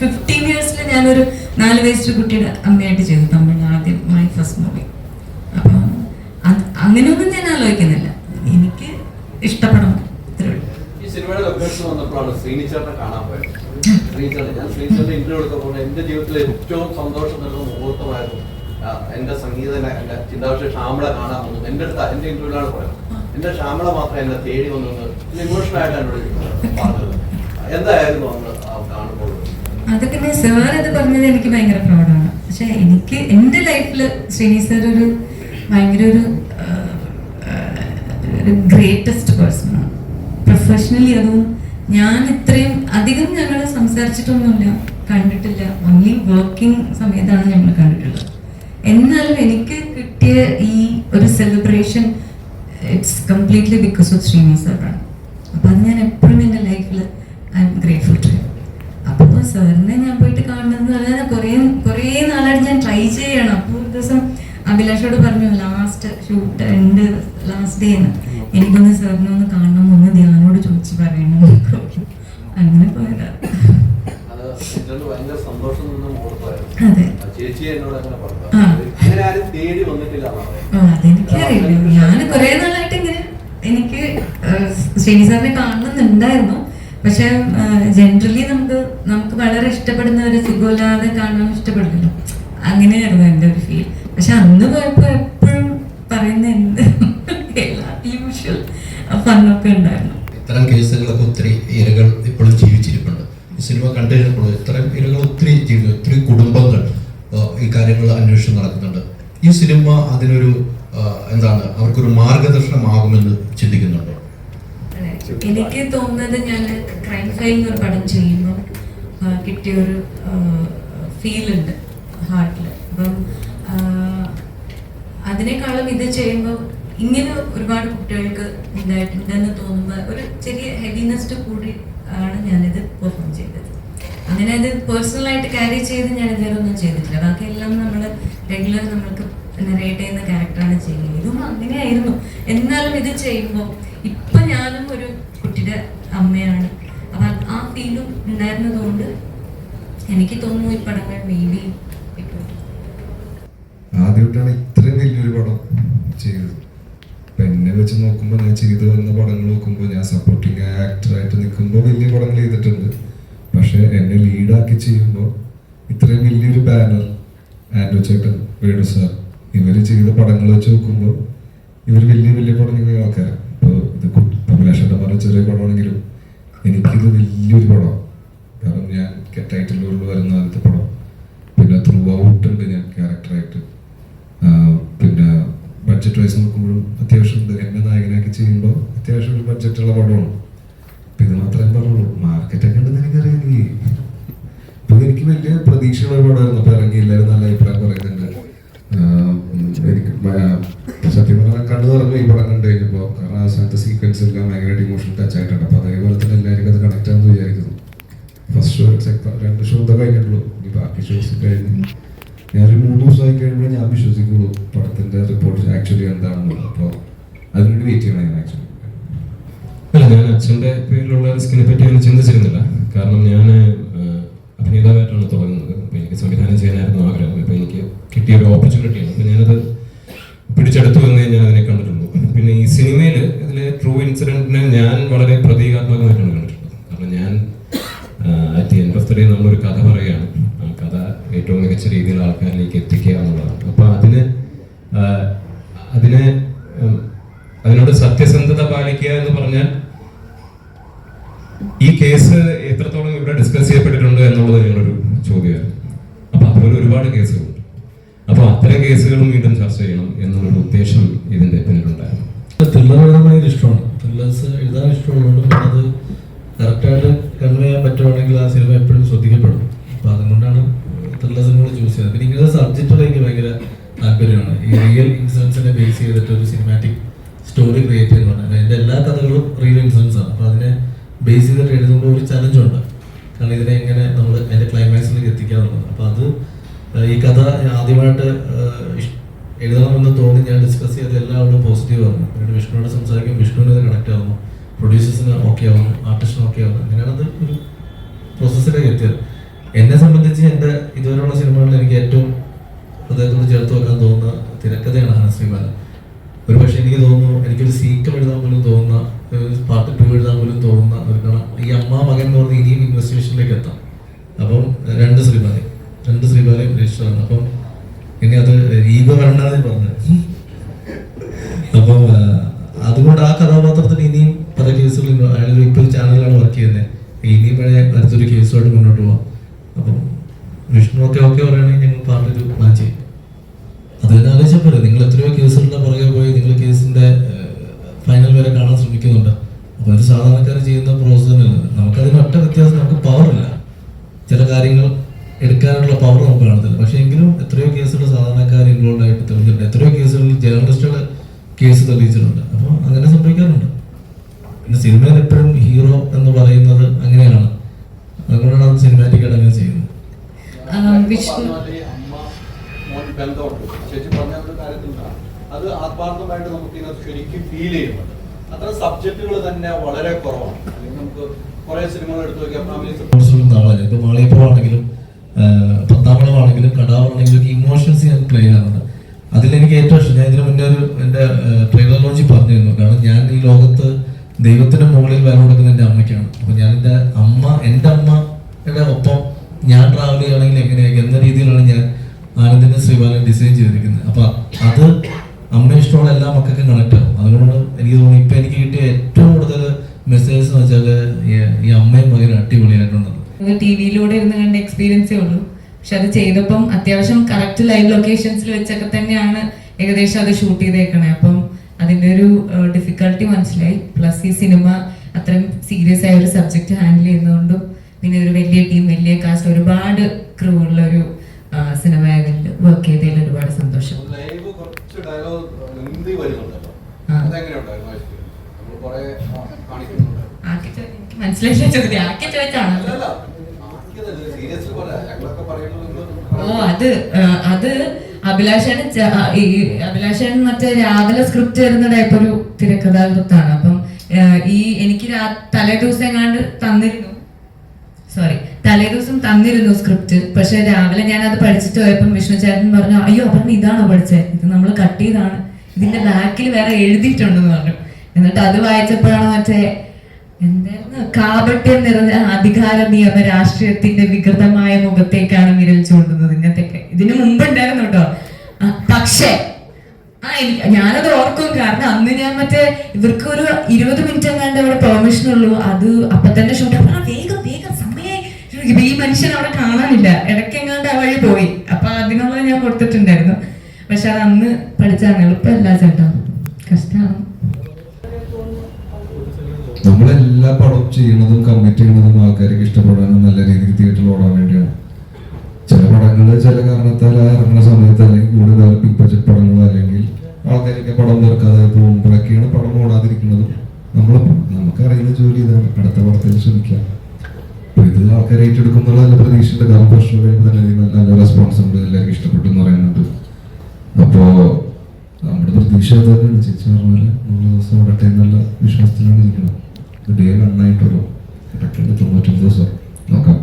Fifteen ഇയേഴ്സിൽ ഞാനൊരു നാല് വയസ്സൊരു കുട്ടിയുടെ അമ്മയായിട്ട് ചെയ്തു തമിഴ് ആദ്യം മൈ ഫസ്റ്റ് മൂവി അപ്പം അങ്ങനെയൊന്നും ഞാൻ ആലോചിക്കുന്നില്ല. എനിക്ക് ഇഷ്ടപ്പെടണം. സിനിമയുടെ എന്റെ ജീവിതത്തിലെ ഏറ്റവും സന്തോഷം നൽകുന്ന മുഹൂർത്തമായിരുന്നു. എന്റെ സംഗീത എന്റെ ചിന്താവിഷയ ശ്യാമള കാണാൻ വന്നു എന്റെ അടുത്ത് എന്റെ ഇന്റർവ്യൂലാണ് പോയത്. എന്റെ മാത്രം എന്നെ തേടി വന്നു ഇമോഷണൽ ആയിട്ട് എന്നോട് പറഞ്ഞത് എന്തായിരുന്നു അന്ന് കാണുമ്പോൾ? അത് പിന്നെ സാർ അത് പറഞ്ഞത് എനിക്ക് ഭയങ്കര പ്രൗഡാണ് പക്ഷെ എനിക്ക് എന്റെ ലൈഫിൽ ശ്രീനി സാർ ഒരു ഭയങ്കര ഒരു ഗ്രേറ്റസ്റ്റ് പേഴ്സണാണ് പ്രൊഫഷണലി അതും ഞാൻ ഇത്രയും അധികം ഞങ്ങൾ സംസാരിച്ചിട്ടൊന്നുമില്ല കണ്ടിട്ടില്ല. ഓൺലി വർക്കിംഗ് സമയത്താണ് ഞങ്ങൾ കണ്ടിട്ടുള്ളത്. എന്നാലും എനിക്ക് കിട്ടിയ ഈ ഒരു celebration it's completely because of Sreeni സാറാണ് അപ്പം അത് ഞാൻ എപ്പോഴും എന്റെ ലൈഫിൽ ഐ എം ഗ്രേറ്റ്ഫുൾ ടു സാറിനെ ഞാൻ പോയിട്ട് കാണുന്നത് പറഞ്ഞാൽ കുറേ കുറേ നാളായിട്ട് ഞാൻ ട്രൈ ചെയ്യണം. അപ്പോൾ ഒരു ദിവസം അഭിലാഷോട് പറഞ്ഞു ലാസ്റ്റ് ഷൂട്ട് ഉണ്ട് ലാസ്റ്റ് ഡേ എന്ന് എനിക്കൊന്ന് സാറിനെ ഒന്ന് കാണണം ഒന്ന് ധ്യാനോട് ചോദിച്ച് പറയണം. അങ്ങനെ പോയതാ. അതെനിക്കറിയില്ല ഞാൻ കുറേ നാളായിട്ട് ഇങ്ങനെ എനിക്ക് ശ്രീനി സാറിനെ കാണണമെന്നുണ്ടായിരുന്നു പക്ഷെ ജനറലി നമുക്ക് നമുക്ക് വളരെ ഇഷ്ടപ്പെടുന്ന ഒരു സുഖമില്ലാതെ കാണാൻ ഇഷ്ടപ്പെടില്ലല്ലോ അങ്ങനെയായിരുന്നു എന്റെ ഒരു ഫീൽ പക്ഷെ അന്ന് പോയപ്പോൾ എപ്പോഴും പറയുന്ന എന്ത് എല്ലാ യൂഷ്വൽ ഫണ്ണൊക്കെ ഉണ്ടായിരുന്നു. ഇത്തരം കേസുകളൊക്കെ ഒത്തിരി ഇരകൾ ഇപ്പോഴും ജീവിച്ചിരിപ്പുണ്ട്. ഈ സിനിമ കണ്ടു ഇത്തരം ഇരകൾ ഒത്തിരി ജീവിതം ഒത്തിരി കുടുംബങ്ങൾ ഈ കാര്യങ്ങൾ അന്വേഷണം നടക്കുന്നുണ്ട്. ഈ സിനിമ അതിനൊരു എന്താണ് അവർക്കൊരു മാർഗദർശനമാകുമെന്ന് ചിന്തിക്കുന്നുണ്ടോ. എനിക്ക് തോന്നുന്നത് ഞാൻ ക്രൈം ഫൈൽ ഒരു പടം ചെയ്യുമ്പോൾ കിട്ടിയ ഒരു ഫീൽ ഉണ്ട് ഹാർട്ടിൽ അപ്പം അതിനേക്കാളും ഇത് ചെയ്യുമ്പോൾ ഇങ്ങനെ ഒരുപാട് കുട്ടികൾക്ക് ഉണ്ടായിട്ടുണ്ടെന്ന് തോന്നുമ്പോൾ ഒരു ചെറിയ ഹെവിനെസ് കൂടി ആണ് ഞാനിത് പെർഫോം ചെയ്തത്. അങ്ങനെ അത് പേഴ്സണലായിട്ട് ക്യാരി ചെയ്ത് ഞാൻ ഇതുവരെ ഒന്നും ചെയ്തിട്ടില്ല. ബാക്കിയെല്ലാം നമ്മൾ റെഗുലർ നമ്മൾക്ക് നറേറ്റ് ചെയ്യുന്ന ക്യാരക്ടറാണ് ചെയ്യുന്നത്. ഇതും അങ്ങനെയായിരുന്നു. എന്നാലും ഇത് ചെയ്യുമ്പോൾ ഇപ്പൊ ഞാനും ഒരു കുട്ടിയുടെ അമ്മയാണ്. അപ്പൊ ആ ഫീലും ഉണ്ടായിരുന്നതുകൊണ്ട് എനിക്ക് തോന്നുന്നു ഈ പടങ്ങൾ മേ ബി ആദ്യമായിട്ടാണ് ഇത്രയും വലിയൊരു പടം ചെയ്തത്. ഇപ്പൊ എന്നെ വെച്ച് നോക്കുമ്പോൾ ഞാൻ ചെയ്തു വന്ന പടങ്ങൾ നോക്കുമ്പോൾ ഞാൻ സപ്പോർട്ടിങ് ആക്ടറായിട്ട് നിൽക്കുമ്പോൾ വലിയ പടങ്ങൾ ചെയ്തിട്ടുണ്ട്. പക്ഷെ എന്നെ ലീഡാക്കി ചെയ്യുമ്പോൾ ഇത്രയും വലിയൊരു ബാനർ ആൻഡോ ചേട്ടൻ വേണു സാർ ഇവർ ചെയ്ത പടങ്ങൾ വെച്ച് നോക്കുമ്പോൾ ഇവർ വലിയ വലിയ പടം ചെയ്യുന്ന ആൾക്കാരാണ് ഇപ്പോൾ ഇത് പറഞ്ഞ ചെറിയ പടമാണെങ്കിലും എനിക്കിത് വലിയൊരു പടമാണ് കാരണം ഞാൻ റോളിൽ വരുന്ന ആദ്യത്തെ പടം. പിന്നെ ത്രൂ ഔട്ട് ഉണ്ട് ഞാൻ ക്യാരക്ടറായിട്ട് പിന്നെ ബഡ്ജറ്റ് വൈസ് നോക്കുമ്പോഴും അത്യാവശ്യം ഉണ്ട്. എന്നെ നായകനാക്കി ചെയ്യുമ്പോൾ അത്യാവശ്യം ഒരു ബഡ്ജറ്റുള്ള പടമാണ്. ഇത് മാത്രമേ പറഞ്ഞുള്ളൂ. മാർക്കറ്റൊക്കെ ഉണ്ടെന്ന് എനിക്കറിയാം. നീ ഇപ്പൊ എനിക്ക് വലിയ പ്രതീക്ഷയുള്ള പടമായിരുന്നു. അപ്പൊ ഇറങ്ങി എല്ലാവരും നല്ല അഭിപ്രായം പറയുന്നുണ്ട് ആഹ് ഉം എനിക്ക് മ- പറഞ്ഞാൽ കണ്ടു ഈ പടം കണ്ടു കഴിഞ്ഞപ്പോൾ കാരണം അവസാനത്തെ സീക്വൻസ് എല്ലാം ഭയങ്കരമായിട്ട് ഇമോഷണൽ ടച്ച് ആയിട്ടുണ്ട്. അപ്പോൾ അതേപോലെ തന്നെ എല്ലാവർക്കും അത് കണക്ട് ആണെന്ന് വിചാരിക്കുന്നു. ഫസ്റ്റ് ഷോ സെക്കൻഡ് രണ്ട് ഷോ ഒക്കെ കഴിഞ്ഞിട്ടുള്ളൂ. ഇനി ബാക്കി ഷോസ് കഴിഞ്ഞു ഞാനൊരു മൂന്ന് ദിവസമായി കഴിയുമ്പോൾ ഞാൻ വിശ്വസിക്കുള്ളൂ പടത്തിന്റെ റിപ്പോർട്ട് ആക്ച്വലി എന്താണെന്നുള്ളത് അപ്പോൾ അതിനുവേണ്ടി വെയിറ്റ് ചെയ്യണം ഞാൻ ആക്ച്വലി അല്ല ഞാൻ അച്ഛന്റെ പേരിലുള്ള റിസ്കിനെ പറ്റി ഒന്നും ചിന്തിച്ചിരുന്നില്ല. കാരണം ഞാൻ അഭിനേതാവായിട്ടാണ് തുടങ്ങുന്നത്. അപ്പോൾ എനിക്ക് സംവിധാനം ചെയ്യാനായിരുന്നു ആഗ്രഹം. അപ്പോൾ എനിക്ക് കിട്ടിയ ഒരു ഓപ്പർച്യൂണിറ്റിയാണ് അപ്പോൾ ഞാനത് പിടിച്ചെടുത്തു എന്നേ ഞാൻ അതിനെ കണ്ടിട്ടുള്ളൂ പിന്നെ ഈ സിനിമയിൽ ഇതിലെ ട്രൂ ഇൻസിഡന്റിനെ ഞാൻ വളരെ പ്രതീകാത്മകമായിട്ടാണ് കണ്ടിട്ടുള്ളത്. കാരണം ഞാൻ അറ്റ് ദി എൻഡ് നമ്മളൊരു കഥ പറയുകയാണ്. ആ കഥ ഏറ്റവും മികച്ച രീതിയിൽ ആൾക്കാരിലേക്ക് എത്തിക്കുക എന്നുള്ളതാണ്. അപ്പോൾ അതിന് അതിനെ അതിനോട് സത്യസന്ധത പാലിക്കുക എന്ന് പറഞ്ഞാൽ ഈ കേസ് എത്രത്തോളം ഇവിടെ ഡിസ്കസ് ചെയ്യപ്പെട്ടിട്ടുണ്ട് എന്നുള്ളത് ഞങ്ങളൊരു ചോദ്യമായിരുന്നു അപ്പൊ അതുപോലെ ഒരുപാട് കേസുകളുണ്ട്. അപ്പൊ അത്തരം കേസുകളും വീണ്ടും ചർച്ച ചെയ്യണം എന്നുള്ളൊരു ഉദ്ദേശം ഇതിന്റെ പിന്നിലുണ്ടായിരുന്നു ത്രില്ലർ എഴുതാൻ ഭയങ്കര ഇഷ്ടമാണ് ത്രില്ലേഴ്സ് എഴുതാൻ ഇഷ്ടമുള്ളതുകൊണ്ട് പിന്നെ അത് കറക്റ്റായിട്ട് കൺവേ ചെയ്യാൻ പറ്റുവാണെങ്കിൽ ആ സിനിമ എപ്പോഴും ശ്രദ്ധിക്കപ്പെടും അപ്പോൾ അതുകൊണ്ടാണ് ത്രില്ലർ സിനിമകൾ ചൂസ് ചെയ്തത് പിന്നെ ഇങ്ങനത്തെ സബ്ജക്റ്റുകൾ എനിക്ക് ഭയങ്കര താല്പര്യമാണ്. ഈ റിയൽ ഇൻസിഡൻസിനെ ബേസ് ചെയ്തിട്ട് ഒരു സിനിമാറ്റിക് സ്റ്റോറി ക്രിയേറ്റ് ചെയ്യുന്ന പറഞ്ഞാൽ എന്റെ എല്ലാ കഥകളും റിയൽ ഇൻസിഡൻസ് ആണ്. അപ്പോൾ അതിനെ ബേസ് ചെയ്തിട്ട് എഴുതുമ്പോൾ ഒരു ചലഞ്ചുണ്ട് കാരണം ഇതിനെ എങ്ങനെ നമ്മൾ അതിന്റെ ക്ലൈമാക്സിലേക്ക് എത്തിക്കാന്നുള്ളത് അപ്പോൾ അത് ഈ കഥ ആദ്യമായിട്ട് എഴുതണമെന്ന് തോന്നി ഞാൻ ഡിസ്കസ് ചെയ്ത് എല്ലാവരും പോസിറ്റീവ് ആകുന്നു പിന്നീട് വിഷ്ണുവിനോട് സംസാരിക്കും വിഷ്ണുവിന് ഇത് കണക്ട് ആവുന്നു. പ്രൊഡ്യൂസേഴ്സിന് ഓക്കെ ആവുന്നു. ആർട്ടിസ്റ്റിന് ഓക്കെ ആവുന്നു. അങ്ങനെയാണ് അത് ഒരു പ്രോസസ്സിലേക്ക് എത്തിയത്. എന്നെ സംബന്ധിച്ച് എന്റെ ഇതുവരെയുള്ള സിനിമകളിൽ എനിക്ക് ഏറ്റവും ഹൃദയത്തോട് ചേർത്ത് വെക്കാൻ തോന്നുന്ന തിരക്കഥയാണ് ഹനശ്രീബാല ഒരു പക്ഷേ എനിക്ക് തോന്നുന്നു എനിക്കൊരു സീക്വൽ എഴുതാൻ പോലും തോന്നുന്ന പാർട്ട് ടു എഴുതാൻ പോലും തോന്നുന്ന ഒരു കാരണം ഈ അമ്മ മകൻ എന്ന് പറഞ്ഞ് ഇനിയും ഇൻവെസ്റ്റിഗേഷനിലേക്ക് എത്താം. അപ്പം രണ്ട് ശ്രീബാലയും രണ്ട് ശ്രീബാലയും രജിസ്റ്ററാണ്. അപ്പം ഇനി അത് രീപ വരണ്ടെന്ന് പറഞ്ഞത്. അപ്പം അതുകൊണ്ട് ആ കഥാപാത്രത്തിന് ഇനിയും പല കേസുകളും അയാൾ ഇപ്പോൾ ചാനലിലാണ് വർക്ക് ചെയ്യുന്നത്. ഇനിയും അടുത്തൊരു കേസുമായിട്ട് മുന്നോട്ട് പോവാം. അപ്പം വിഷ്ണു ഒക്കെ ഓക്കെ പറയുകയാണെങ്കിൽ ഞങ്ങൾ പാർട്ടി മാച്ച് ചെയ്യും. തന്നെ പോരെ നിങ്ങൾ എത്രയോ കേസുകളുടെ പുറകെ പോയി നിങ്ങൾ കേസിന്റെ ഫൈനൽ വരെ കാണാൻ ശ്രമിക്കുന്നുണ്ട്. അപ്പോൾ ഒരു സാധാരണക്കാരൻ ചെയ്യുന്ന പ്രോസസ് തന്നെയല്ല നമുക്കതിന് ഒറ്റ വ്യത്യാസം നമുക്ക് പവർ ഇല്ല. ചില കാര്യങ്ങൾ എടുക്കാനുള്ള പവർ നമുക്ക് കാണത്തില്ല. പക്ഷേ എങ്കിലും എത്രയോ കേസുകൾ സാധാരണക്കാർ ഇൻവോൾവ് ആയിട്ട് തെളിഞ്ഞിട്ടുണ്ട് എത്രയോ കേസുകളിൽ ജേർണലിസ്റ്റുകൾ കേസ് തെളിയിച്ചിട്ടുണ്ട്. അപ്പോൾ അങ്ങനെ സംഭവിക്കാറുണ്ട്. പിന്നെ സിനിമയിൽ എപ്പോഴും ഹീറോ എന്ന് പറയുന്നത് അങ്ങനെയാണ്. അതുകൊണ്ടാണ് അത് സിനിമാറ്റിക് വിഷ്ണു ബന്ധമുണ്ട്. ചേച്ചി പറഞ്ഞ ഒരു കാര്യത്തിലാണ് അത് ആത്മാർത്ഥമായിട്ട് നമുക്ക് ഇതിനകത്ത് ശരിക്കും ഫീൽ ചെയ്യുന്നുണ്ട്. അത്ര സബ്ജക്റ്റുകൾ തന്നെ വളരെ കുറവാണ്. അല്ലെങ്കിൽ നമുക്ക് കുറെ സിനിമകൾ എടുത്തു നോക്കിയാൽ നാളെ മാളിയപ്പുറമാണെങ്കിലും പത്താമളമാണെങ്കിലും കടാവാണെങ്കിലും ഒക്കെ ഇമോഷൻസ് ഞാൻ പ്ലേ ചെയ്യാറുണ്ട്. അതിലെനിക്ക് ഏറ്റവും ഇഷ്ടം ഞാൻ ഇതിന് മുന്നേ ഒരു എന്റെ ട്രെയിലർ പറഞ്ഞിരുന്നു. കാരണം ഞാൻ ഈ ലോകത്ത് ദൈവത്തിന് മുകളിൽ വില കൊടുക്കുന്ന എന്റെ അമ്മയ്ക്കാണ്. അപ്പൊ ഞാൻ എന്റെ അമ്മ എന്റെ അമ്മയുടെ ഒപ്പം ഞാൻ ട്രാവൽ ചെയ്യുകയാണെങ്കിൽ എങ്ങനെയായിരിക്കും? എന്ന രീതിയിലാണ് ഞാൻ ആനന്ദിന്റെ ശ്രീബാലൻ ഡിസൈൻ ചെയ്തിരിക്കുന്നത്. അപ്പൊ അത് അമ്മ ഇഷ്ടമുള്ള എല്ലാ മക്കൾക്കും കണക്ട് ആവും. അതുകൊണ്ടാണ് എനിക്ക് തോന്നുന്നു ഇപ്പൊ എനിക്ക് കിട്ടിയ ഏറ്റവും കൂടുതൽ മെസ്സേജ് എന്ന് വെച്ചാൽ ഈ അമ്മയും മകനും അടിപൊളിയായിട്ടുണ്ടെന്ന് ടി വിയിലൂടെ ഇരുന്ന് കണ്ട എക്സ്പീരിയൻസേ ഉള്ളൂ. പക്ഷെ അത് ചെയ്തപ്പം അത്യാവശ്യം കറക്റ്റ് ലൈവ് ലൊക്കേഷൻസിൽ വെച്ചൊക്കെ തന്നെയാണ് ഏകദേശം അത് ഷൂട്ട് ചെയ്തേക്കണേ. അപ്പം അതിന്റെ ഒരു ഡിഫിക്കൽട്ടി മനസ്സിലായി. പ്ലസ് ഈ സിനിമ അത്രയും സീരിയസ് ആയ ഒരു സബ്ജക്ട് ഹാൻഡിൽ ചെയ്യുന്നതുകൊണ്ടും പിന്നെ ഒരു വലിയ ടീം വലിയ കാസ്റ്റ് ഒരുപാട് ക്രൂ ഉള്ള ഒരു സിനിമയിൽ വർക്ക് ചെയ്തതിൽ ഒരുപാട് സന്തോഷം. എനിക്ക് മനസ്സിലായില്ല ചോദ്യം. ആക്കി ചോദിച്ചാണ്? ഓ അത് അത് അഭിലാഷൻ ഈ അഭിലാഷൻ മറ്റേ രാവിലെ സ്ക്രിപ്റ്റ് വരുന്ന ടൈപ്പ് ഒരു തിരക്കഥാകൃത്താണ്. അപ്പം ഈ എനിക്ക് തലേ ദിവസം എങ്ങാണ്ട് തന്നിരുന്നു. സോറി തലേ ദിവസം തന്നിരുന്നു സ്ക്രിപ്റ്റ് പക്ഷെ രാവിലെ ഞാൻ അത് പഠിച്ചിട്ട് പോയപ്പം വിഷ്ണു ചേട്ടൻ പറഞ്ഞു അയ്യോ അപ്പം ഇതാണോ പഠിച്ചത് ഇത് നമ്മൾ കട്ട് ചെയ്താണ്. ഇതിന്റെ ബാക്കിൽ വേറെ എഴുതിയിട്ടുണ്ടെന്ന് പറഞ്ഞു. എന്നിട്ട് അത് വായിച്ചപ്പോഴാണ് മറ്റേ എന്തായിരുന്നു? കാപട്യം നിറഞ്ഞ അധികാര നിയമ രാഷ്ട്രീയത്തിന്റെ വികൃതമായ മുഖത്തേക്കാണ് വിരൽ ചൂണ്ടുന്നത്. ഇങ്ങനത്തെയൊക്കെ. ഇതിനു മുമ്പ് ഉണ്ടായിരുന്നു കേട്ടോ. പക്ഷേ ആ ഞാനത് ഓർക്കും. കാരണം അന്ന് ഞാൻ മറ്റേ ഇവർക്ക് ഒരു ഇരുപത് മിനിറ്റ് എങ്ങാണ്ട് അവിടെ പെർമിഷൻ ഉള്ളൂ. അത് അപ്പൊ തന്നെ ഷൂട്ട് ആ ഇപ്പൊ ഈ മനുഷ്യൻ അവിടെ കാണാനില്ല. ഇടയ്ക്ക് എങ്ങാണ്ട് ആ വഴി പോയി. അപ്പൊ അതിനുള്ളത് ഞാൻ കൊടുത്തിട്ടുണ്ടായിരുന്നു. പക്ഷെ അത് അന്ന് പഠിച്ചാണ് എളുപ്പമല്ല ചേട്ടാ. കഷ്ടമാണ് നമ്മളെല്ലാ പടം ചെയ്യുന്നതും കമ്മിറ്റ് ചെയ്യുന്നതും ആൾക്കാർക്ക് ഇഷ്ടപ്പെടാനും നല്ല രീതിയിൽ തിയേറ്ററിൽ ഓടാൻ വേണ്ടിയാണ്. ചില പടങ്ങൾ ചില കാരണത്താൽ ഇറങ്ങുന്ന സമയത്ത് അല്ലെങ്കിൽ കൂടുതൽ ബിഗ് ബഡ്ജറ്റ് പടങ്ങൾ അല്ലെങ്കിൽ ആൾക്കാരൊക്കെ പടം തീർക്കാതെ പോകുമ്പോഴൊക്കെയാണ് പടം ഓടാതിരിക്കുന്നതും നമ്മൾ നമുക്കറിയുന്ന ജോലി ഇതാണ്. അടുത്ത പടത്തിൽ ശ്രമിക്കാം. ആൾക്കാർ ഏറ്റെടുക്കുന്നുള്ള നല്ല പ്രതീക്ഷയുണ്ട്. കാരണം പ്രശ്നം കഴിയുമ്പോൾ തന്നെ നിങ്ങൾ നല്ല റെസ്പോൺസ് ഉണ്ട്. എല്ലാവർക്കും ഇഷ്ടപ്പെട്ടു എന്ന് പറയുന്നുണ്ട് അപ്പോൾ നമ്മുടെ പ്രതീക്ഷ തന്നെയാണ് ചേച്ചി പറഞ്ഞ പോലെ മൂന്ന് ദിവസം ഓടട്ടെ എന്നുള്ള വിശ്വാസത്തിലാണ് ഇരിക്കുന്നത്. ഡേ നന്നായിട്ടുള്ളൂ പെട്ടെന്ന് തൊണ്ണൂറ്റൊമ്പത് ദിവസം. നോക്കാം.